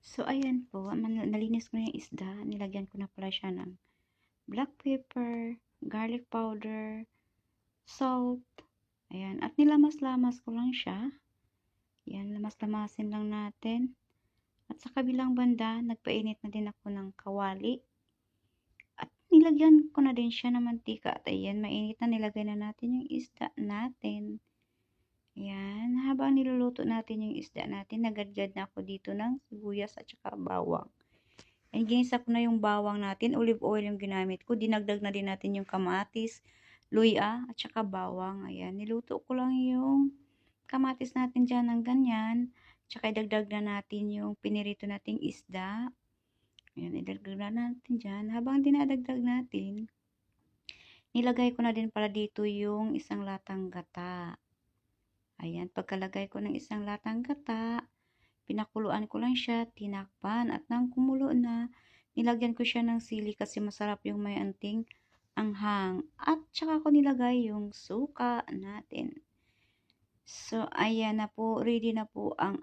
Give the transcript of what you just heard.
So, ayan po, nalinis ko na yung isda. Nilagyan ko na pala siya ng black pepper, garlic powder, salt. Ayan. At nilamas-lamas ko lang siya. Ayan, lamas-lamasin lang natin. At sa kabilang banda, nagpainit na din ako ng kawali. At nilagyan ko na din siya ng mantika. At ayan, mainit na nilagay na natin yung isda natin. Habang niluluto natin yung isda natin, nagadgad na ako dito ng sibuyas at saka bawang. And ginisa ko na yung bawang natin, olive oil yung ginamit ko. Dinagdag na din natin yung kamatis, luya, at saka bawang. Ayan, niluto ko lang yung kamatis natin dyan ng ganyan. Tsaka idagdag na natin yung pinirito nating isda. Ayan, idagdag na natin dyan. Habang dinadagdag natin, nilagay ko na din pala dito yung isang latang gata. Ayan, pagkalagay ko ng isang latang gata, pinakuluan ko lang siya, tinakpan, at nang kumulo na, nilagyan ko siya ng sili kasi masarap yung may anting anghang. At tsaka ko nilagay yung suka natin. So, ayan na po, ready na po ang